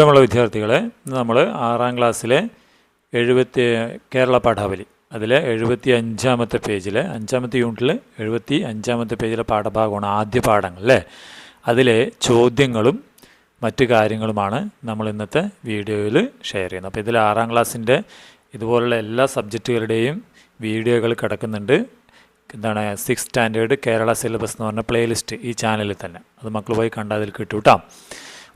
പ്രിയമുള്ള വിദ്യാർത്ഥികളെ നമ്മൾ ആറാം ക്ലാസ്സിലെ എഴുപത്തി കേരള പാഠാവലി അതിലെ എഴുപത്തി അഞ്ചാമത്തെ പേജിലെ അഞ്ചാമത്തെ യൂണിറ്റിൽ എഴുപത്തി അഞ്ചാമത്തെ പേജിലെ പാഠഭാഗമാണ് ആദ്യ പാഠങ്ങൾ അല്ലേ? അതിലെ ചോദ്യങ്ങളും മറ്റു കാര്യങ്ങളുമാണ് നമ്മൾ ഇന്നത്തെ വീഡിയോയിൽ ഷെയർ ചെയ്യുന്നത്. അപ്പോൾ ഇതിൽ ആറാം ക്ലാസ്സിന്റെ ഇതുപോലുള്ള എല്ലാ സബ്ജക്റ്റുകളുടെയും വീഡിയോകൾ കിടക്കുന്നുണ്ട്. എന്താണ് സിക്സ് സ്റ്റാൻഡേർഡ് കേരള സിലബസ് എന്ന് പറഞ്ഞ പ്ലേലിസ്റ്റ് ഈ ചാനലിൽ തന്നെ. അത് മക്കൾ പോയി കണ്ടാൽ അതിൽ കിട്ടും കേട്ടോ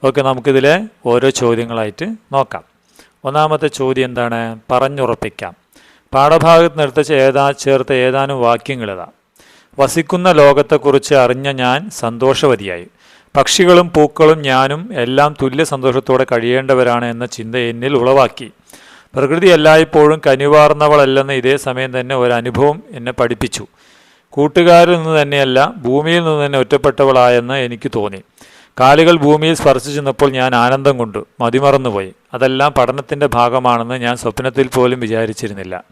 ഓക്കെ നമുക്കിതിലെ ഓരോ ചോദ്യങ്ങളായിട്ട് നോക്കാം. ഒന്നാമത്തെ ചോദ്യം എന്താണ്? പറഞ്ഞുറപ്പിക്കാം. പാഠഭാഗത്ത് നിർത്തിച്ച ഏതാ ചേർത്ത ഏതാനും വാക്യങ്ങളിതാ വസിക്കുന്ന ലോകത്തെക്കുറിച്ച് അറിഞ്ഞ ഞാൻ സന്തോഷവതിയായി. പക്ഷികളും പൂക്കളും ഞാനും എല്ലാം തുല്യ സന്തോഷത്തോടെ കഴിയേണ്ടവരാണ് എന്ന ചിന്ത എന്നിൽ ഉളവാക്കി. പ്രകൃതി എല്ലായ്പ്പോഴും കനിവാർന്നവളല്ലെന്ന് ഇതേ സമയം തന്നെ ഒരു അനുഭവം എന്നെ പഠിപ്പിച്ചു. കൂട്ടുകാരിൽ നിന്ന് തന്നെയല്ല ഭൂമിയിൽ നിന്ന് തന്നെ ഒറ്റപ്പെട്ടവളായെന്ന് എനിക്ക് തോന്നി. കാലുകൾ ഭൂമിയിൽ സ്പർശിച്ചെന്നപ്പോൾ ഞാൻ ആനന്ദം കൊണ്ടു. മതിമറന്നുപോയി അതെല്ലാം പഠനത്തിന്റെ ഭാഗമാണെന്ന് ഞാൻ സ്വപ്നത്തിൽ പോലും വിചാരിച്ചിരുന്നില്ല.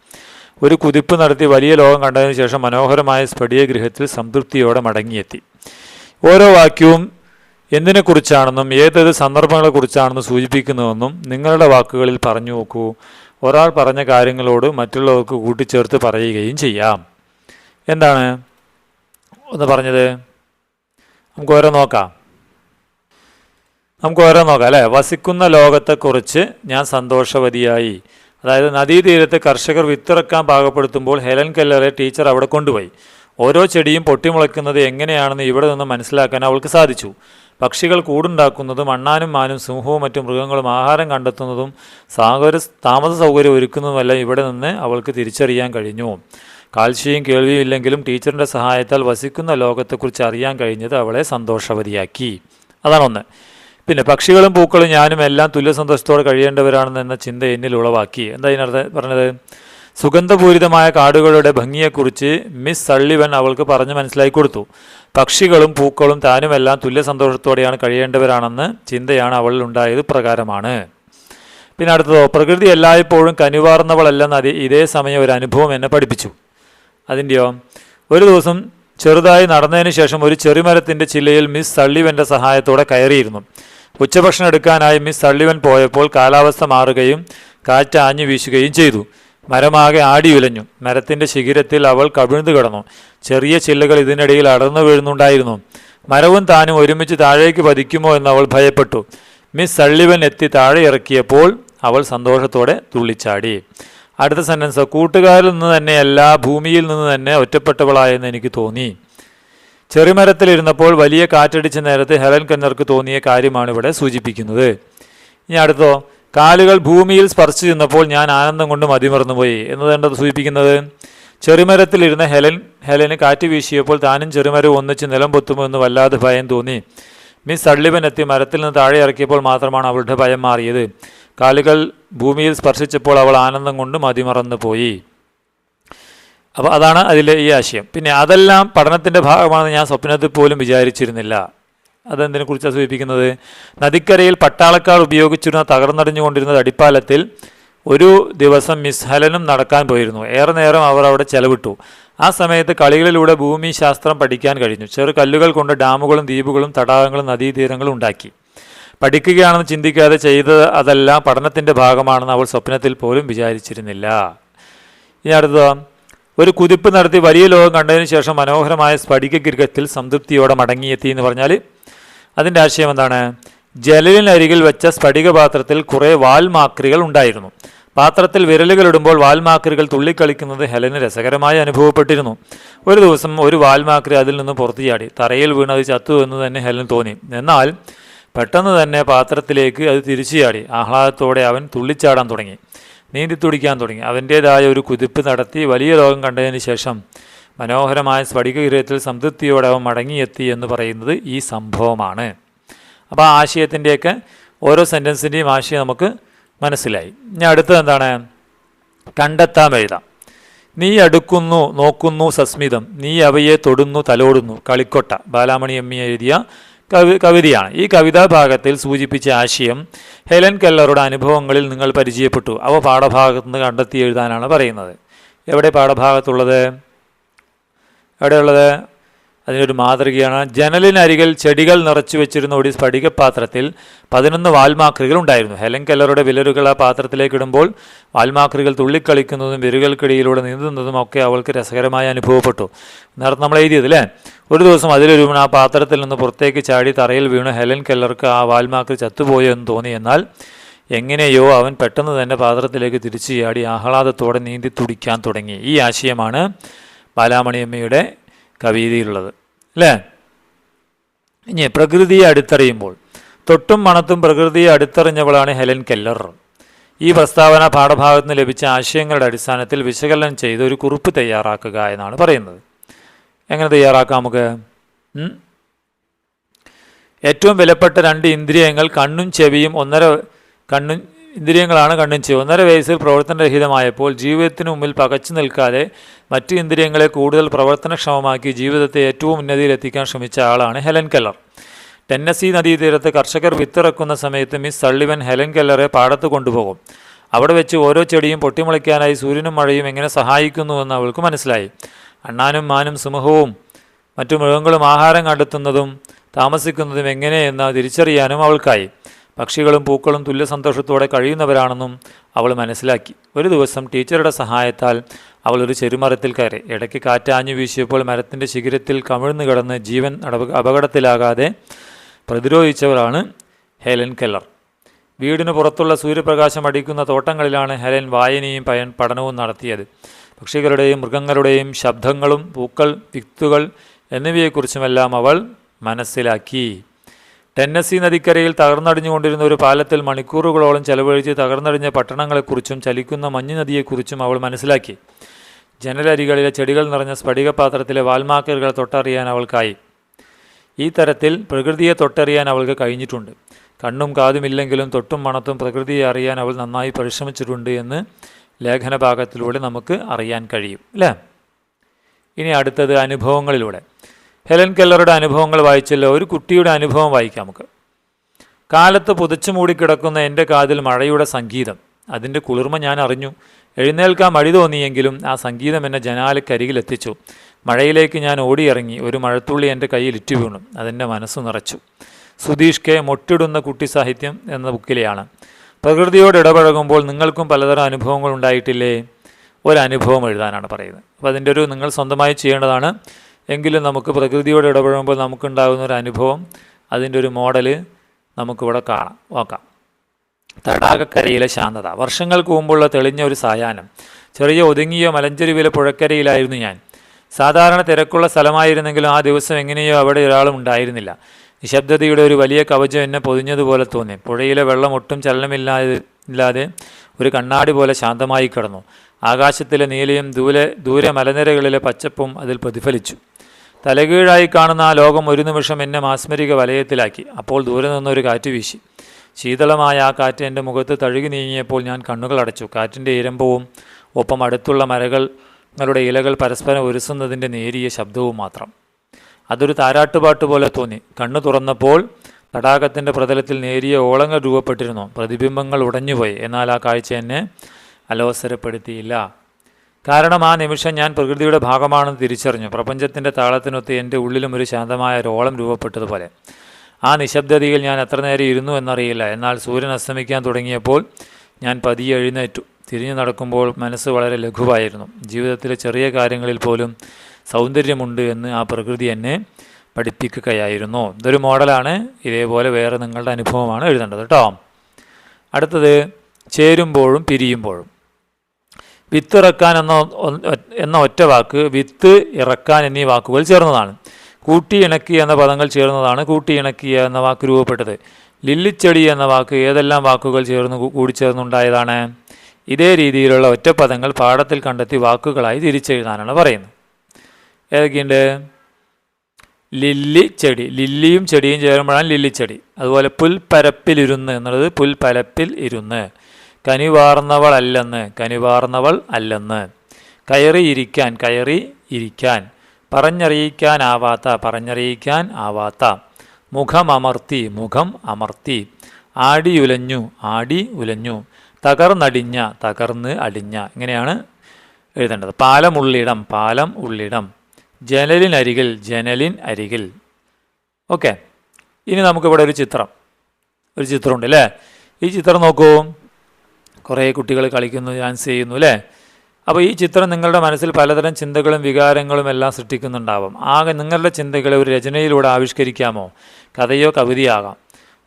ഒരു കുതിപ്പ് നടത്തി വലിയ ലോകം കണ്ടതിന് ശേഷം മനോഹരമായ സ്പടിയ ഗൃഹത്തിൽ സംതൃപ്തിയോടെ മടങ്ങിയെത്തി. ഓരോ വാക്യവും എന്തിനെക്കുറിച്ചാണെന്നും ഏതത് സന്ദർഭങ്ങളെക്കുറിച്ചാണെന്നും സൂചിപ്പിക്കുന്നുവെന്നും നിങ്ങളുടെ വാക്കുകളിൽ പറഞ്ഞു നോക്കൂ. ഒരാൾ പറഞ്ഞ കാര്യങ്ങളോട് മറ്റുള്ളവർക്ക് കൂട്ടിച്ചേർത്ത് പറയുകയും ചെയ്യാം. എന്താണ്? ഒന്ന് പറഞ്ഞത്. നമുക്ക് ഓരോ നോക്കാം. നമുക്ക് ഓരോ നോക്കാം അല്ലേ? വസിക്കുന്ന ലോകത്തെക്കുറിച്ച് ഞാൻ സന്തോഷവതിയായി. അതായത് നദീതീരത്ത് കർഷകർ വിത്തിറക്കാൻ പാകപ്പെടുത്തുമ്പോൾ ഹെലൻ കെല്ലറെ ടീച്ചർ അവിടെ കൊണ്ടുപോയി. ഓരോ ചെടിയും പൊട്ടിമുളയ്ക്കുന്നത് എങ്ങനെയാണെന്ന് ഇവിടെ നിന്ന് മനസ്സിലാക്കാൻ അവൾക്ക് സാധിച്ചു. പക്ഷികൾ കൂടുണ്ടാക്കുന്നതും അണ്ണാനും മാനും സിംഹവും മറ്റു മൃഗങ്ങളും ആഹാരം കണ്ടെത്തുന്നതും സാഗര താമസ സൗകര്യം ഒരുക്കുന്നതുമെല്ലാം ഇവിടെ നിന്ന് അവൾക്ക് തിരിച്ചറിയാൻ കഴിഞ്ഞു. കാഴ്ചയും കേൾവിയും ഇല്ലെങ്കിലും ടീച്ചറിന്റെ സഹായത്താൽ വസിക്കുന്ന ലോകത്തെക്കുറിച്ച് അറിയാൻ കഴിഞ്ഞത് അവളെ സന്തോഷവതിയാക്കി. അതാണ് ഒന്ന് പിന്നെ പക്ഷികളും പൂക്കളും ഞാനും എല്ലാം തുല്യ സന്തോഷത്തോടെ കഴിയേണ്ടവരാണെന്ന ചിന്ത എന്നിൽ ഉളവാക്കി. എന്താ ഇതിനർത്ഥം പറഞ്ഞത്? സുഗന്ധപൂരിതമായ കാടുകളുടെ ഭംഗിയെക്കുറിച്ച് മിസ് സള്ളിവൻ അവൾക്ക് പറഞ്ഞു മനസ്സിലാക്കി കൊടുത്തു. പക്ഷികളും പൂക്കളും താനുമെല്ലാം തുല്യ സന്തോഷത്തോടെയാണ് കഴിയേണ്ടവരാണെന്ന് ചിന്തയാണ് അവളിൽ ഉണ്ടായത് പ്രകാരമാണ്. പിന്നെ അടുത്തതോ പ്രകൃതി എല്ലായ്പ്പോഴും കനിവാർന്നവളല്ലെന്ന് അതി ഇതേ സമയം ഒരു അനുഭവം എന്നെ പഠിപ്പിച്ചു. അതിന്റെയോ ഒരു ദിവസം ചെറുതായി നടന്നതിന് ശേഷം ഒരു ചെറുമരത്തിന്റെ ചില്ലയിൽ മിസ് സള്ളിവന്റെ സഹായത്തോടെ കയറിയിരുന്നു. ഉച്ചഭക്ഷണം എടുക്കാനായി മിസ് സള്ളിവൻ പോയപ്പോൾ കാലാവസ്ഥ മാറുകയും കാറ്റ് ആഞ്ഞു വീശുകയും ചെയ്തു. മരമാകെ ആടിയുലഞ്ഞു മരത്തിന്റെ ശിഖിരത്തിൽ അവൾ കവിഴ്ന്നു കിടന്നു. ചെറിയ ചില്ലകൾ ഇതിനിടയിൽ അടർന്നു വീഴുന്നുണ്ടായിരുന്നു. മരവും താനും ഒരുമിച്ച് താഴേക്ക് പതിക്കുമോ എന്ന് അവൾ ഭയപ്പെട്ടു. മിസ് സള്ളിവൻ എത്തി താഴെ ഇറക്കിയപ്പോൾ അവൾ സന്തോഷത്തോടെ തുള്ളിച്ചാടി. അടുത്ത സെന്റൻസ് കൂട്ടുകാരിൽ നിന്ന് തന്നെയല്ല ഭൂമിയിൽ നിന്ന് തന്നെ ഒറ്റപ്പെട്ടവളായെന്ന് എനിക്ക് തോന്നി. ചെറുമരത്തിലിരുന്നപ്പോൾ വലിയ കാറ്റടിച്ച നേരത്ത് ഹെലൻ കെന്നർക്ക് തോന്നിയ കാര്യമാണ് ഇവിടെ സൂചിപ്പിക്കുന്നത്. ഇനി അടുത്തോ കാലുകൾ ഭൂമിയിൽ സ്പർശിച്ചു ചെന്നപ്പോൾ ഞാൻ ആനന്ദം കൊണ്ട് മതിമറന്നുപോയി. എന്നതാണ് സൂചിപ്പിക്കുന്നത്? ചെറുമരത്തിലിരുന്ന ഹെലൻ ഹെലന് കാറ്റ് വീശിയപ്പോൾ താനും ചെറുമരം ഒന്നിച്ച് നിലം പൊത്തുമോ എന്ന് വല്ലാതെ ഭയം തോന്നി. മിസ് സള്ളിവൻ എത്തി മരത്തിൽ നിന്ന് താഴെ ഇറക്കിയപ്പോൾ മാത്രമാണ് അവളുടെ ഭയം മാറിയത്. കാലുകൾ ഭൂമിയിൽ സ്പർശിച്ചപ്പോൾ അവൾ ആനന്ദം കൊണ്ട് മതിമറന്നു പോയി അപ്പോൾ അതാണ് അതിലെ ഈ ആശയം. പിന്നെ അതെല്ലാം പഠനത്തിന്റെ ഭാഗമാണെന്ന് ഞാൻ സ്വപ്നത്തിൽ പോലും വിചാരിച്ചിരുന്നില്ല. അതെന്തിനെ കുറിച്ചാണ് സൂചിപ്പിക്കുന്നത്? നദിക്കരയിൽ പട്ടാളക്കാർ ഉപയോഗിച്ചിരുന്ന തകർന്നടിഞ്ഞുകൊണ്ടിരുന്ന അടിപ്പാലത്തിൽ ഒരു ദിവസം മിസ് ഹലനും നടക്കാൻ പോയിരുന്നു. ഏറെ നേരം അവർ അവിടെ ചെലവിട്ടു. ആ സമയത്ത് കളികളിലൂടെ ഭൂമിശാസ്ത്രം പഠിക്കാൻ കഴിഞ്ഞു. ചെറു കല്ലുകൾ കൊണ്ട് ഡാമുകളും ദ്വീപുകളും തടാകങ്ങളും നദീതീരങ്ങളും ഉണ്ടാക്കി. പഠിക്കുകയാണെന്ന് ചിന്തിക്കാതെ ചെയ്തത് അതെല്ലാം പഠനത്തിന്റെ ഭാഗമാണെന്ന് അവൾ സ്വപ്നത്തിൽ പോലും വിചാരിച്ചിരുന്നില്ല. ഇനി അടുത്തതോ. ഒരു കുതിപ്പ് നടത്തി വലിയ ലോകം കണ്ടതിന് ശേഷം മനോഹരമായ സ്ഫടിക ഗൃഹത്തിൽ സംതൃപ്തിയോടെ മടങ്ങിയെത്തി എന്ന് പറഞ്ഞാൽ അതിന്റെ ആശയം എന്താണ്? ജലലിനരികിൽ വെച്ച സ്ഫടിക പാത്രത്തിൽ കുറേ വാൽമാക്രികൾ ഉണ്ടായിരുന്നു. പാത്രത്തിൽ വിരലുകൾ ഇടുമ്പോൾ വാൽമാക്രികൾ തുള്ളിക്കളിക്കുന്നത് ഹെലന് രസകരമായി അനുഭവപ്പെട്ടിരുന്നു. ഒരു ദിവസം ഒരു വാൽമാക്രി അതിൽ നിന്ന് പുറത്തു ചാടി. തറയിൽ വീണത് ചത്തു എന്ന് തന്നെ ഹെലൻ തോന്നി. എന്നാൽ പെട്ടെന്ന് തന്നെ പാത്രത്തിലേക്ക് അത് തിരിച്ചു ചാടി. ആഹ്ലാദത്തോടെ അവൻ തുള്ളിച്ചാടാൻ തുടങ്ങി. നീന്തി തുടിക്കാൻ തുടങ്ങി. അതിന്റേതായ ഒരു കുതിപ്പ് നടത്തി വലിയ രോഗം കണ്ടതിന് ശേഷം മനോഹരമായ സ്ഫടികഗൃഹത്തിൽ സംതൃപ്തിയോടെ അവൻ മടങ്ങിയെത്തി എന്ന് പറയുന്നത് ഈ സംഭവമാണ്. അപ്പോൾ ആ ആശയത്തിന്റെയൊക്കെ ഓരോ സെന്റൻസിന്റെയും ആശയം നമുക്ക് മനസ്സിലായി. ഇനി അടുത്തത് എന്താണ്? കണ്ടെത്താൻ എഴുതാം. നീ അടുക്കുന്നു നോക്കുന്നു സസ്മിതം. നീ അവയെ തൊടുന്നു തലോടുന്നു. കളിക്കൊട്ട. ബാലാമണി എമ്മി എഴുതിയ കവി കവിതയാണ്. ഈ കവിതാ ഭാഗത്തിൽ സൂചിപ്പിച്ച ആശയം ഹെലൻ കെല്ലറുടെ അനുഭവങ്ങളിൽ നിങ്ങൾ പരിചയപ്പെട്ടു. അവ പാഠഭാഗത്ത് നിന്ന് കണ്ടെത്തി എഴുതാനാണ് പറയുന്നത്. എവിടെ പാഠഭാഗത്തുള്ളത്? എവിടെയുള്ളത്? അതിനൊരു മാതൃകയാണ്. ജനലിനരികിൽ ചെടികൾ നിറച്ചു വെച്ചിരുന്ന ഒരു സ്ഫടികപാത്രത്തിൽ പതിനൊന്ന് വാൽമാക്രികൾ ഉണ്ടായിരുന്നു. ഹെലൻ കെല്ലറുടെ വിലരുകൾ ആ പാത്രത്തിലേക്ക് ഇടുമ്പോൾ വാൽമാക്രികൾ തുള്ളിക്കളിക്കുന്നതും വിരലുകൾക്കിടയിലൂടെ നീന്തുന്നതും ഒക്കെ അവൾക്ക് രസകരമായി അനുഭവപ്പെട്ടു. നേരത്തെ നമ്മൾ എഴുതിയത് അല്ലേ ഒരു ദിവസം അതിലൊരു ആ പാത്രത്തിൽ നിന്ന് പുറത്തേക്ക് ചാടി തറയിൽ വീണ് ഹെലൻ കെല്ലർക്ക് ആ വാൽമാക്രി ചത്തുപോയോ എന്ന് തോന്നി. എന്നാൽ എങ്ങനെയോ അവൻ പെട്ടെന്ന് തന്നെ പാത്രത്തിലേക്ക് തിരിച്ചു ചാടി ആഹ്ലാദത്തോടെ നീന്തി തുടിക്കാൻ തുടങ്ങി. ഈ ആശയമാണ് ബാലാമണിയമ്മയുടെ കവിതയിലുള്ളത്. അല്ലേ? ഇനി പ്രകൃതിയെ അടുത്തറിയുമ്പോൾ തൊട്ടും മണത്തും പ്രകൃതിയെ അടുത്തറിഞ്ഞവളാണ് ഹെലൻ കെല്ലർ. ഈ പ്രസ്താവന പാഠഭാഗത്ത് നിന്ന് ലഭിച്ച ആശയങ്ങളുടെ അടിസ്ഥാനത്തിൽ വിശകലനം ചെയ്ത് ഒരു കുറിപ്പ് തയ്യാറാക്കുക എന്നാണ് പറയുന്നത്. എങ്ങനെ തയ്യാറാക്കാം നമുക്ക്? ഏറ്റവും വിലപ്പെട്ട രണ്ട് ഇന്ദ്രിയങ്ങൾ കണ്ണും ചെവിയും ഒന്നര കണ്ണും ഇന്ദ്രിയങ്ങളാണ് കണ്ണും ചെവി ഒന്നര വയസ്സിൽ പ്രവർത്തനരഹിതമായപ്പോൾ ജീവിതത്തിന് മുമ്പിൽ പകച്ചു നിൽക്കാതെ മറ്റു ഇന്ദ്രിയങ്ങളെ കൂടുതൽ പ്രവർത്തനക്ഷമമാക്കി ജീവിതത്തെ ഏറ്റവും ഉന്നതിയിലെത്തിക്കാൻ ശ്രമിച്ച ആളാണ് ഹെലൻ കെല്ലർ. ടെന്നസി നദീതീരത്ത് കർഷകർ വിത്തിറക്കുന്ന സമയത്ത് മിസ് സള്ളിവൻ ഹെലൻ കെല്ലറെ പാടത്ത് കൊണ്ടുപോകും. അവിടെ വെച്ച് ഓരോ ചെടിയും പൊട്ടിമുളയ്ക്കാനായി സൂര്യനും മഴയും എങ്ങനെ സഹായിക്കുന്നുവെന്ന് അവൾക്ക് മനസ്സിലായി. അണ്ണാനും മാനും സിംഹവും മറ്റു മൃഗങ്ങളും ആഹാരം കണ്ടെത്തുന്നതും താമസിക്കുന്നതും എങ്ങനെയെന്ന് തിരിച്ചറിയാനും അവൾക്കായി. പക്ഷികളും പൂക്കളും തുല്യ സന്തോഷത്തോടെ കഴിയുന്നവരാണെന്നും അവൾ മനസ്സിലാക്കി. ഒരു ദിവസം ടീച്ചറുടെ സഹായത്താൽ അവൾ ഒരു ചെറുമരത്തിൽ കയറി. ഇടയ്ക്ക് കാറ്റാഞ്ഞു വീശിയപ്പോൾ മരത്തിന്റെ ശിഖരത്തിൽ കമിഴ്ന്നു കിടന്ന് ജീവൻ അപക- അപകടത്തിലാകാതെ പ്രതിരോധിച്ചവരാണ് ഹെലൻ കെല്ലർ. വീടിന് പുറത്തുള്ള സൂര്യപ്രകാശം അടിക്കുന്ന തോട്ടങ്ങളിലാണ് ഹെലൻ വായനയും പയൻ പഠനവും നടത്തിയത്. പക്ഷികളുടെയും മൃഗങ്ങളുടെയും ശബ്ദങ്ങളും പൂക്കൾ വിത്തുകൾ എന്നിവയെക്കുറിച്ചുമെല്ലാം അവൾ മനസ്സിലാക്കി. ടെന്നസി നദിക്കരയിൽ തകർന്നടിഞ്ഞുകൊണ്ടിരുന്ന ഒരു പാലത്തിൽ മണിക്കൂറുകളോളം ചെലവഴിച്ച് തകർന്നടിഞ്ഞ പട്ടണങ്ങളെക്കുറിച്ചും ചലിക്കുന്ന മഞ്ഞു നദിയെക്കുറിച്ചും അവൾ മനസ്സിലാക്കി. ജനലരികളിലെ ചെടികൾ നിറഞ്ഞ സ്ഫടികപാത്രത്തിലെ വാൽമാക്കറുകൾ തൊട്ടറിയാൻ അവൾക്കായി. ഈ തരത്തിൽ പ്രകൃതിയെ തൊട്ടറിയാൻ അവൾക്ക് കഴിഞ്ഞിട്ടുണ്ട്. കണ്ണും കാതുമില്ലെങ്കിലും തൊട്ടും മണത്തും പ്രകൃതിയെ അറിയാൻ അവൾ നന്നായി പരിശ്രമിച്ചിട്ടുണ്ട് എന്ന് ലേഖന ഭാഗത്തിലൂടെ നമുക്ക് അറിയാൻ കഴിയും അല്ലേ? ഇനി അടുത്തത് അനുഭവങ്ങളിലൂടെ. ഹെലൻ കെല്ലറുടെ അനുഭവങ്ങൾ വായിച്ചല്ലോ. ഒരു കുട്ടിയുടെ അനുഭവം വായിക്കാം നമുക്ക്. കാലത്ത് പുതച്ചു മൂടിക്കിടക്കുന്ന എന്റെ കാതിൽ മഴയുടെ സംഗീതം. അതിന്റെ കുളിർമ ഞാൻ അറിഞ്ഞു. എഴുന്നേൽക്കാൻ മടി തോന്നിയെങ്കിലും ആ സംഗീതം എന്നെ ജനാലക്കരികിലെത്തിച്ചു മഴയിലേക്ക് ഞാൻ ഓടിയിറങ്ങി. ഒരു മഴത്തുള്ളി എന്റെ കയ്യിൽ ഇറ്റു വീണു. അതെന്റെ മനസ്സ് നിറച്ചു. സുധീഷ് കെ. മൊട്ടിടുന്ന കുട്ടി സാഹിത്യം എന്ന ബുക്കിലെയാണ്. പ്രകൃതിയോട് ഇടപഴകുമ്പോൾ നിങ്ങൾക്കും പലതരം അനുഭവങ്ങൾ ഉണ്ടായിട്ടില്ലേ? ഒരനുഭവം എഴുതാനാണ് പറയുന്നത്. അപ്പോൾ അതിന്റെ ഒരു നിങ്ങൾ സ്വന്തമായി ചെയ്യേണ്ടതാണ്. എങ്കിലും നമുക്ക് പ്രകൃതിയോട് ഇടപഴകുമ്പോൾ നമുക്കുണ്ടാകുന്ന ഒരു അനുഭവം അതിന്റെ ഒരു മോഡൽ നമുക്കിവിടെ കാണാം നോക്കാം. തടാകക്കരയിലെ ശാന്തത. വർഷങ്ങൾക്ക് മുമ്പുള്ള തെളിഞ്ഞ ഒരു സായാഹ്നം. ചെറിയ ഒതുങ്ങിയ മലഞ്ചെരുവിലെ പുഴക്കരയിലായിരുന്നു ഞാൻ. സാധാരണ തിരക്കുള്ള സ്ഥലമായിരുന്നെങ്കിലും ആ ദിവസം എങ്ങനെയോ അവിടെ ഒരാളും ഉണ്ടായിരുന്നില്ല. നിശബ്ദതയുടെ ഒരു വലിയ കവചം എന്നെ പൊതിഞ്ഞതുപോലെ തോന്നി. പുഴയിലെ വെള്ളം ഒട്ടും ചലനമില്ലാതെ ഇല്ലാതെ ഒരു കണ്ണാടി പോലെ ശാന്തമായി കിടന്നു. ആകാശത്തിലെ നീലയും ദൂരെ ദൂരെ മലനിരകളിലെ പച്ചപ്പും അതിൽ പ്രതിഫലിച്ചു. തലകീഴായി കാണുന്ന ആ ലോകം ഒരു നിമിഷം എന്നെ മാസ്മരിക വലയത്തിലാക്കി. അപ്പോൾ ദൂരെ നിന്നൊരു കാറ്റ് വീശി. ശീതളമായ ആ കാറ്റ് എന്റെ മുഖത്ത് തഴുകി നീങ്ങിയപ്പോൾ ഞാൻ കണ്ണുകൾ അടച്ചു. കാറ്റിന്റെ ഇരമ്പവും ഒപ്പം അടുത്തുള്ള മരകളുടെ ഇലകൾ പരസ്പരം ഒരുസുന്നതിന്റെ നേരിയ ശബ്ദവും മാത്രം. അതൊരു താരാട്ടുപാട്ട് പോലെ തോന്നി. കണ്ണു തുറന്നപ്പോൾ തടാകത്തിന്റെ പ്രതലത്തിൽ നേരിയ ഓളങ്ങൾ രൂപപ്പെട്ടിരുന്നു. പ്രതിബിംബങ്ങൾ ഉടഞ്ഞുപോയി. എന്നാൽ ആ കാഴ്ച എന്നെ അലോസരപ്പെടുത്തിയില്ല. കാരണം ആ നിമിഷം ഞാൻ പ്രകൃതിയുടെ ഭാഗമാണെന്ന് തിരിച്ചറിഞ്ഞു. പ്രപഞ്ചത്തിന്റെ താളത്തിനൊത്ത് എന്റെ ഉള്ളിലും ഒരു ശാന്തമായ രോളം രൂപപ്പെട്ടതുപോലെ. ആ നിശബ്ദതയിൽ ഞാൻ എത്ര നേരം ഇരുന്നു എന്നറിയില്ല. എന്നാൽ സൂര്യൻ അസ്തമിക്കാൻ തുടങ്ങിയപ്പോൾ ഞാൻ പതിയെ എഴുന്നേറ്റു. തിരിഞ്ഞു നടക്കുമ്പോൾ മനസ്സ് വളരെ ലഘുവായിരുന്നു. ജീവിതത്തിലെ ചെറിയ കാര്യങ്ങളിൽ പോലും സൗന്ദര്യമുണ്ട് എന്ന് ആ പ്രകൃതി എന്നെ പഠിപ്പിക്കുകയായിരുന്നു. ഇതൊരു മോഡലാണ്. ഇതേപോലെ വേറെ നിങ്ങളുടെ അനുഭവമാണ് എഴുതേണ്ടത് കേട്ടോ അടുത്തത് ചേരുമ്പോഴും പിരിയുമ്പോഴും. വിത്ത് ഇറക്കാൻ എന്ന എന്ന ഒറ്റ വാക്ക് വിത്ത് ഇറക്കാൻ എന്നീ വാക്കുകൾ ചേർന്നതാണ്. കൂട്ടി ഇണക്കി എന്ന പദങ്ങൾ ചേർന്നതാണ് കൂട്ടി ഇണക്കിയ എന്ന വാക്ക് രൂപപ്പെട്ടത്. ലില്ലിച്ചെടി എന്ന വാക്ക് ഏതെല്ലാം വാക്കുകൾ ചേർന്ന് കൂടിച്ചേർന്നുണ്ടായതാണ്? ഇതേ രീതിയിലുള്ള ഒറ്റപ്പദങ്ങൾ പാഠത്തിൽ കണ്ടെത്തി വാക്കുകളായി തിരിച്ചെഴുതാനാണ് പറയുന്നത്. ഏതൊക്കെയുണ്ട്? ലില്ലി ചെടി ലില്ലിയും ചെടിയും ചേരുമ്പോഴാണ് ലില്ലിച്ചെടി. അതുപോലെ പുൽപ്പരപ്പിലിരുന്ന് എന്നുള്ളത് പുൽപ്പരപ്പിൽ ഇരുന്ന്. കനിവാർന്നവൾ അല്ലെന്ന്. കനിവാർന്നവൾ അല്ലെന്ന് കയറിയിരിക്കാൻ കയറി ഇരിക്കാൻ. പറഞ്ഞറിയിക്കാനാവാത്ത പറഞ്ഞറിയിക്കാൻ ആവാത്ത. മുഖം അമർത്തി മുഖം അമർത്തി. ആടിയുലഞ്ഞു ആടി ഉലഞ്ഞു. തകർന്നടിഞ്ഞ തകർന്ന് അടിഞ്ഞ. ഇങ്ങനെയാണ് എഴുതേണ്ടത്. പാലം ഉള്ളിടം പാലം ഉള്ളിടം. ജനലിൻ അരികിൽ ജനലിൻ അരികിൽ. ഓക്കെ. ഇനി നമുക്കിവിടെ ഒരു ചിത്രം. ഒരു ചിത്രമുണ്ട് അല്ലേ? ഈ ചിത്രം നോക്കൂ. കുറേ കുട്ടികൾ കളിക്കുന്നു ഡാൻസ് ചെയ്യുന്നു അല്ലേ? അപ്പോൾ ഈ ചിത്രം നിങ്ങളുടെ മനസ്സിൽ പലതരം ചിന്തകളും വികാരങ്ങളും എല്ലാം സൃഷ്ടിക്കുന്നുണ്ടാവും. ആകെ നിങ്ങളുടെ ചിന്തകളെ ഒരു രചനയിലൂടെ ആവിഷ്കരിക്കാമോ? കഥയോ കവിതയാകാം.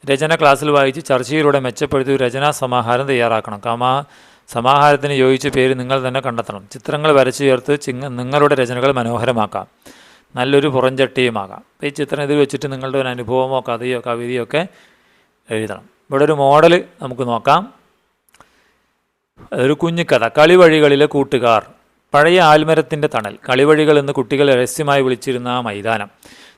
രചന ക്ലാസ്സിൽ വായിച്ച് ചർച്ചയിലൂടെ മെച്ചപ്പെടുത്തി ഒരു രചനാ സമാഹാരം തയ്യാറാക്കണം. കമാ സമാഹാരത്തിന് യോജിച്ച പേര് നിങ്ങൾ തന്നെ കണ്ടെത്തണം. ചിത്രങ്ങൾ വരച്ചു ചേർത്ത് നിങ്ങളുടെ രചനകൾ മനോഹരമാക്കാം. നല്ലൊരു പുറംചട്ടിയുമാകാം. ഈ ചിത്രം ഇതിൽ വെച്ചിട്ട് നിങ്ങളുടെ ഒരു അനുഭവമോ കഥയോ കവിതയോ ഒക്കെ എഴുതണം. ഇവിടെ ഒരു മോഡൽ നമുക്ക് നോക്കാം. ഒരു കുഞ്ഞിക്കഥ കളിവഴികളിലെ കൂട്ടുകാർ. പഴയ ആൽമരത്തിന്റെ തണൽ. കളിവഴികൾ എന്ന് കുട്ടികൾ രഹസ്യമായി വിളിച്ചിരുന്ന ആ മൈതാനം.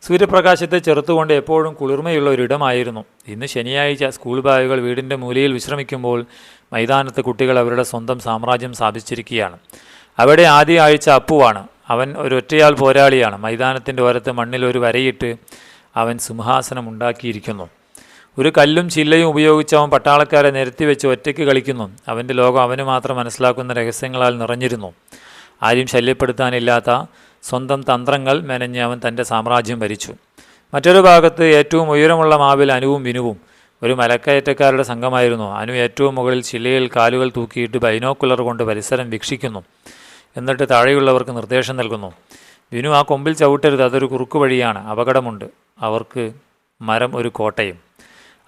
സൂര്യപ്രകാശത്തെ ചെറുത്തുകൊണ്ട് എപ്പോഴും കുളിർമയുള്ള ഒരിടമായിരുന്നു. ഇന്ന് ശനിയാഴ്ച സ്കൂൾ ബാഗുകൾ വീടിന്റെ മൂലയിൽ വിശ്രമിക്കുമ്പോൾ മൈതാനത്ത് കുട്ടികൾ അവരുടെ സ്വന്തം സാമ്രാജ്യം സ്ഥാപിച്ചിരിക്കുകയാണ്. അവിടെ ആദ്യ ആഴ്ച അപ്പുവാണ്. അവൻ ഒരു ഒറ്റയാൾ പോരാളിയാണ്. മൈതാനത്തിന്റെ ഓരത്ത് മണ്ണിൽ ഒരു വരയിട്ട് അവൻ സിംഹാസനം ഉണ്ടാക്കിയിരിക്കുന്നു. ഒരു കല്ലും ചില്ലയും ഉപയോഗിച്ച് അവൻ പട്ടാളക്കാരെ നിരത്തി വെച്ച് ഒറ്റയ്ക്ക് കളിക്കുന്നു. അവന്റെ ലോകം അവന് മാത്രം മനസ്സിലാക്കുന്ന രഹസ്യങ്ങളാൽ നിറഞ്ഞിരുന്നു. ആരും ശല്യപ്പെടുത്താനില്ലാത്ത സ്വന്തം തന്ത്രങ്ങൾ മെനഞ്ഞ് അവൻ തന്റെ സാമ്രാജ്യം ഭരിച്ചു. മറ്റൊരു ഭാഗത്ത് ഏറ്റവും ഉയരമുള്ള മാവിൽ അനുവും വിനുവും ഒരു മലക്കയറ്റക്കാരുടെ സംഘമായിരുന്നു. അനു ഏറ്റവും മുകളിൽ ചില്ലയിൽ കാലുകൾ തൂക്കിയിട്ട് ബൈനോക്കുലർ കൊണ്ട് പരിസരം വീക്ഷിക്കുന്നു. എന്നിട്ട് താഴെയുള്ളവർക്ക് നിർദ്ദേശം നൽകുന്നു. വിനു ആ കൊമ്പിൽ ചവിട്ടരുത് അതൊരു കുറുക്കു വഴിയാണ് അപകടമുണ്ട്. അവർക്ക് മരം ഒരു കോട്ടയും.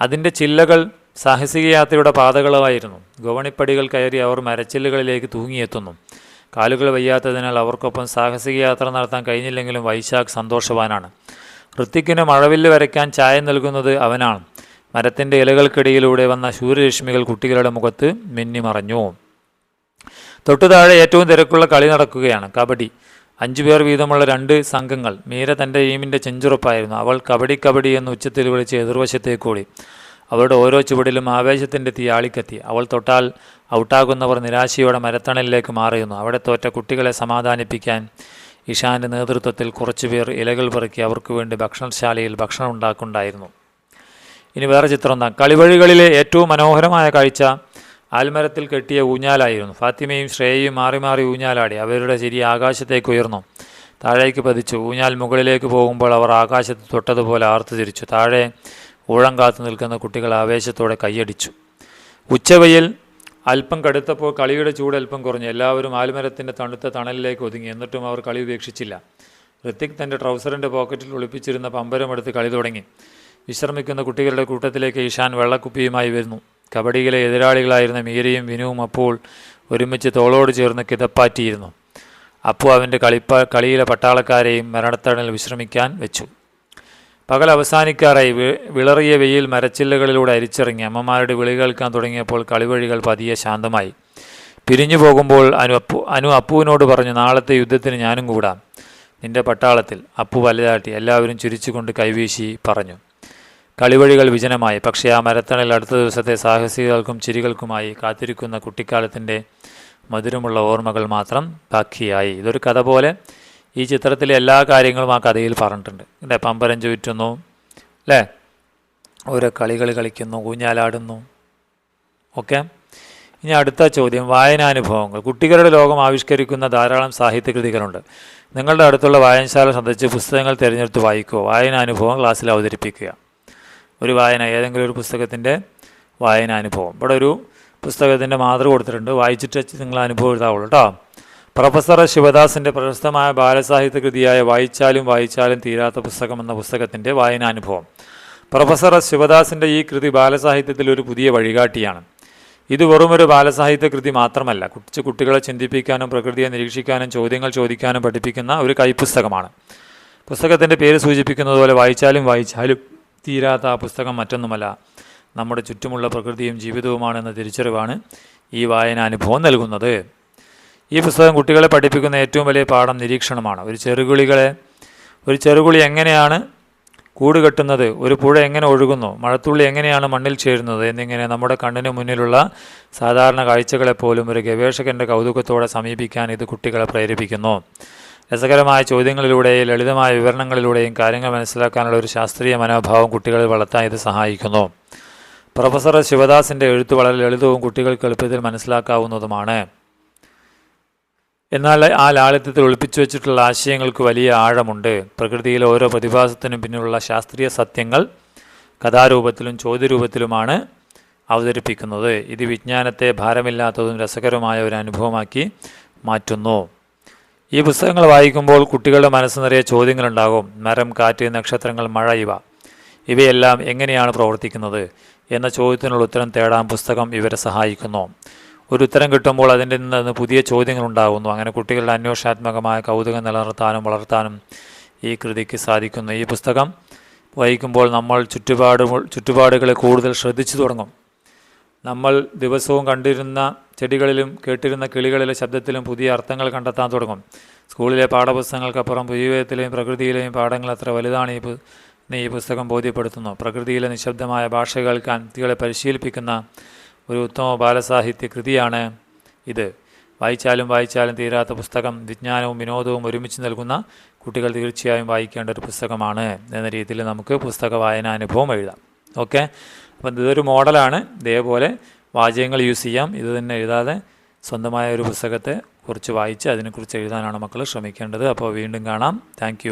അതിന്റെ ചില്ലകൾ സാഹസിക യാത്രയുടെ പാതകളായിരുന്നു ഗോവണിപ്പടികൾ കയറി അവർ മരച്ചില്ലുകളിലേക്ക് തൂങ്ങിയെത്തുന്നു. കാലുകൾ വയ്യാത്തതിനാൽ അവർക്കൊപ്പം സാഹസിക യാത്ര നടത്താൻ കഴിഞ്ഞില്ലെങ്കിലും വൈശാഖ് സന്തോഷവാനാണ്. ഋത്തിക്കിന് മഴവില്ല് വരയ്ക്കാൻ ചായ നൽകുന്നത് അവനാണ്. മരത്തിന്റെ ഇലകൾക്കിടയിലൂടെ വന്ന സൂര്യരശ്മികൾ കുട്ടികളുടെ മുഖത്ത് മിന്നിമറഞ്ഞു. തൊട്ടു താഴെ ഏറ്റവും തിരക്കുള്ള കളി നടക്കുകയാണ്. കബഡി. അഞ്ചു പേർ വീതമുള്ള രണ്ട് സംഘങ്ങൾ മീര തന്റെ ടീമിന്റെ ചെഞ്ചുറപ്പായിരുന്നു. അവൾ കബഡി കബഡി എന്ന് ഉച്ചത്തിൽ വിളിച്ച് എതിർവശത്തേക്കൂടി അവരുടെ ഓരോ ചുവടിലും ആവേശത്തിന്റെ തീ ആളിക്കത്തി അവൾ തൊട്ടാൽ ഔട്ടാകുന്നവർ നിരാശയോടെ മരത്തണലിലേക്ക് മാറിയുന്നു അവിടെ തോറ്റ കുട്ടികളെ സമാധാനിപ്പിക്കാൻ ഇഷാന്റെ നേതൃത്വത്തിൽ കുറച്ചുപേർ ഇലകൾ പെറുക്കി അവർക്ക് വേണ്ടി ഭക്ഷണശാലയിൽ ഭക്ഷണം ഉണ്ടാക്കുന്നുണ്ടായിരുന്നു. ഇനി വേറെ ചിത്രം എന്താ? കളിവഴികളിലെ ഏറ്റവും മനോഹരമായ കാഴ്ച ആൽമരത്തിൽ കെട്ടിയ ഊഞ്ഞാലായിരുന്നു. ഫാത്തിമയും ശ്രേയയും മാറി മാറി ഊഞ്ഞാലാടി. അവരുടെ ചിരി ആകാശത്തേക്ക് ഉയർന്നു. താഴേക്ക് പതിച്ചു. ഊഞ്ഞാൽ മുകളിലേക്ക് പോകുമ്പോൾ അവർ ആകാശത്ത് തൊട്ടതുപോലെ ആർത്തു തിരിച്ചു. താഴെ ഊഴം കാത്തു നിൽക്കുന്ന കുട്ടികൾ ആവേശത്തോടെ കൈയടിച്ചു. ഉച്ചവയിൽ അല്പം കടുത്തപ്പോൾ കളിയുടെ ചൂട് അല്പം കുറഞ്ഞു. എല്ലാവരും ആൽമരത്തിന്റെ തണുത്ത തണലിലേക്ക് ഒതുങ്ങി. എന്നിട്ടും അവർ കളി ഉപേക്ഷിച്ചില്ല. ഋത്തിക് തന്റെ ട്രൗസറിന്റെ പോക്കറ്റിൽ ഒളിപ്പിച്ചിരുന്ന പമ്പരമെടുത്ത് കളി തുടങ്ങി. വിശ്രമിക്കുന്ന കുട്ടികളുടെ കൂട്ടത്തിലേക്ക് ഇഷാൻ വെള്ളക്കുപ്പിയുമായി വരുന്നു. കബഡിയിലെ എതിരാളികളായിരുന്ന മീരയും വിനുവും അപ്പോൾ ഒരുമിച്ച് തോളോട് ചേർന്ന് കിതപ്പാറ്റിയിരുന്നു. അപ്പു അവന്റെ കളിപ്പ കളിയിലെ പട്ടാളക്കാരെയും മരണത്തടനിൽ വിശ്രമിക്കാൻ വെച്ചു. പകൽ അവസാനിക്കാറായി വിളറിയ വെയിൽ മരച്ചില്ലകളിലൂടെ അരിച്ചിറങ്ങി അമ്മമാരുടെ വിളി കേൾക്കാൻ തുടങ്ങിയപ്പോൾ കളിവഴികൾ പതിയെ ശാന്തമായി. പിരിഞ്ഞു പോകുമ്പോൾ അനു അപ്പു അനു അപ്പുവിനോട് പറഞ്ഞു നാളത്തെ യുദ്ധത്തിന് ഞാനും കൂടാം. നിന്റെ പട്ടാളത്തിൽ. അപ്പു വലുതാട്ടി എല്ലാവരും ചുരിച്ചുകൊണ്ട് കൈവീശി പറഞ്ഞു. കളിവഴികൾ വിജനമായി. പക്ഷേ ആ മരത്തണൽ അടുത്ത ദിവസത്തെ സാഹസികൾക്കും ചിരികൾക്കുമായി കാത്തിരിക്കുന്ന കുട്ടിക്കാലത്തിന്റെ മധുരമുള്ള ഓർമ്മകൾ മാത്രം ബാക്കിയായി. ഇതൊരു കഥ പോലെ ഈ ചിത്രത്തിലെ എല്ലാ കാര്യങ്ങളും ആ കഥയിൽ പറഞ്ഞിട്ടുണ്ട്. അല്ലേ പമ്പരം ചുറ്റുന്നു. അല്ലേ ഓരോ കളികൾ കളിക്കുന്നു ഊഞ്ഞാലാടുന്നു. ഓക്കെ? ഇനി അടുത്ത ചോദ്യം. വായനാനുഭവങ്ങൾ. കുട്ടികളുടെ ലോകം ആവിഷ്കരിക്കുന്ന ധാരാളം സാഹിത്യകൃതികളുണ്ട്. നിങ്ങളുടെ അടുത്തുള്ള വായനശാല സന്ദർശിച്ച് പുസ്തകങ്ങൾ തിരഞ്ഞെടുത്ത് വായിക്കുക. വായനാനുഭവം ക്ലാസ്സിൽ അവതരിപ്പിക്കുക. ഒരു വായന ഏതെങ്കിലും ഒരു പുസ്തകത്തിന്റെ വായന അനുഭവം. ഇവിടെ ഒരു പുസ്തകത്തിന്റെ മാതൃ കൊടുത്തിട്ടുണ്ട്. വായിച്ചിട്ട് നിങ്ങൾ അനുഭവം എഴുതാവുള്ളൂ കേട്ടോ. പ്രൊഫസർ ശിവദാസിന്റെ പ്രശസ്തമായ ബാലസാഹിത്യ കൃതിയായ വായിച്ചാലും വായിച്ചാലും തീരാത്ത പുസ്തകം എന്ന പുസ്തകത്തിന്റെ വായനാനുഭവം പ്രൊഫസർ ശിവദാസിന്റെ ഈ കൃതി ബാലസാഹിത്യത്തിൽ ഒരു പുതിയ വഴികാട്ടിയാണ്. ഇത് വെറുമൊരു ബാലസാഹിത്യ കൃതി മാത്രമല്ല. കൊച്ചു കുട്ടികളെ ചിന്തിപ്പിക്കാനും പ്രകൃതിയെ നിരീക്ഷിക്കാനും ചോദ്യങ്ങൾ ചോദിക്കാനും പഠിപ്പിക്കുന്ന ഒരു കൈപ്പുസ്തകമാണ്. പുസ്തകത്തിന്റെ പേര് സൂചിപ്പിക്കുന്നത് പോലെ വായിച്ചാലും വായിച്ചാലും തീരാത്ത ആ പുസ്തകം മറ്റൊന്നുമല്ല. നമ്മുടെ ചുറ്റുമുള്ള പ്രകൃതിയും ജീവിതവുമാണെന്ന തിരിച്ചറിവാണ് ഈ വായനാനുഭവം നൽകുന്നത്. ഈ പുസ്തകം കുട്ടികളെ പഠിപ്പിക്കുന്ന ഏറ്റവും വലിയ പാഠം നിരീക്ഷണമാണ്. ഒരു ചെറുകുളികളെ ഒരു ചെറുകുളി എങ്ങനെയാണ് കൂട് കെട്ടുന്നത് ഒരു പുഴ എങ്ങനെ ഒഴുകുന്നു മഴത്തുള്ളി എങ്ങനെയാണ് മണ്ണിൽ ചേരുന്നത് എന്നിങ്ങനെ നമ്മുടെ കണ്ണിന് മുന്നിലുള്ള സാധാരണ കാഴ്ചകളെപ്പോലും ഒരു ഗവേഷകന്റെ കൗതുകത്തോടെ സമീപിക്കാൻ ഇത് കുട്ടികളെ പ്രേരിപ്പിക്കുന്നു. രസകരമായ ചോദ്യങ്ങളിലൂടെയും ലളിതമായ വിവരണങ്ങളിലൂടെയും കാര്യങ്ങൾ മനസ്സിലാക്കാനുള്ള ഒരു ശാസ്ത്രീയ മനോഭാവം കുട്ടികളിൽ വളർത്താൻ ഇത് സഹായിക്കുന്നു. പ്രൊഫസർ ശിവദാസിന്റെ എഴുത്ത് വളരെ ലളിതവും കുട്ടികൾക്ക് എളുപ്പത്തിൽ മനസ്സിലാക്കാവുന്നതുമാണ്. എന്നാൽ ആ ലാളിത്യത്തിൽ ഒളിപ്പിച്ചു വെച്ചിട്ടുള്ള ആശയങ്ങൾക്ക് വലിയ ആഴമുണ്ട്. പ്രകൃതിയിലെ ഓരോ പ്രതിഭാസത്തിനും പിന്നിലുള്ള ശാസ്ത്രീയ സത്യങ്ങൾ കഥാരൂപത്തിലും ചോദ്യരൂപത്തിലുമാണ് അവതരിപ്പിക്കുന്നത്. ഇത് വിജ്ഞാനത്തെ ഭാരമില്ലാത്തതും രസകരമായ ഒരു അനുഭവമാക്കി മാറ്റുന്നു. ഈ പുസ്തകങ്ങൾ വായിക്കുമ്പോൾ കുട്ടികളുടെ മനസ്സ് നിറയെ ചോദ്യങ്ങളുണ്ടാകും. മരം കാറ്റ് നക്ഷത്രങ്ങൾ മഴ ഇവ. ഇവയെല്ലാം എങ്ങനെയാണ് പ്രവർത്തിക്കുന്നത് എന്ന ചോദ്യത്തിനുള്ള ഉത്തരം തേടാൻ പുസ്തകം ഇവരെ സഹായിക്കുന്നു. ഒരു ഉത്തരം കിട്ടുമ്പോൾ അതിന്റെ നിന്ന് പുതിയ ചോദ്യങ്ങൾ ഉണ്ടാകുന്നു അങ്ങനെ കുട്ടികളുടെ അന്വേഷണാത്മകമായ കൗതുകം നിലനിർത്താനും വളർത്താനും ഈ കൃതിക്ക് സാധിക്കുന്നു. ഈ പുസ്തകം വായിക്കുമ്പോൾ നമ്മൾ ചുറ്റുപാട് ചുറ്റുപാടുകളെ കൂടുതൽ ശ്രദ്ധിച്ചു തുടങ്ങും. നമ്മൾ ദിവസവും കണ്ടിരുന്ന ചെടികളിലും കേട്ടിരുന്ന കിളികളിലെ ശബ്ദത്തിലും പുതിയ അർത്ഥങ്ങൾ കണ്ടെത്താൻ തുടങ്ങും. സ്കൂളിലെ പാഠപുസ്തകങ്ങൾക്കപ്പുറം ജീവിതത്തിലെയും പ്രകൃതിയിലെയും പാഠങ്ങൾ അത്ര വലുതാണ് ഈ ഈ പുസ്തകം ബോധ്യപ്പെടുത്തുന്നു. പ്രകൃതിയിലെ നിശബ്ദമായ ഭാഷ കേൾക്കാൻ കുട്ടികളെ പരിശീലിപ്പിക്കുന്ന ഒരു ഉത്തമ ബാലസാഹിത്യ കൃതിയാണ് ഇത്. വായിച്ചാലും വായിച്ചാലും തീരാത്ത പുസ്തകം വിജ്ഞാനവും വിനോദവും ഒരുമിച്ച് നൽകുന്ന കുട്ടികൾ തീർച്ചയായും വായിക്കേണ്ട ഒരു പുസ്തകമാണ്. എന്ന രീതിയിൽ നമുക്ക് പുസ്തക വായനാനുഭവം എഴുതാം. ഓക്കെ? അപ്പം ഇതൊരു മോഡലാണ്. ഇതേപോലെ വാചകങ്ങൾ യൂസ് ചെയ്യാം. ഇത് തന്നെ എഴുതാതെ സ്വന്തമായ ഒരു പുസ്തകത്തെ കുറിച്ച് വായിച്ച് അതിനെക്കുറിച്ച് എഴുതാനാണ് മക്കൾ ശ്രമിക്കേണ്ടത്. അപ്പോൾ വീണ്ടും കാണാം. താങ്ക്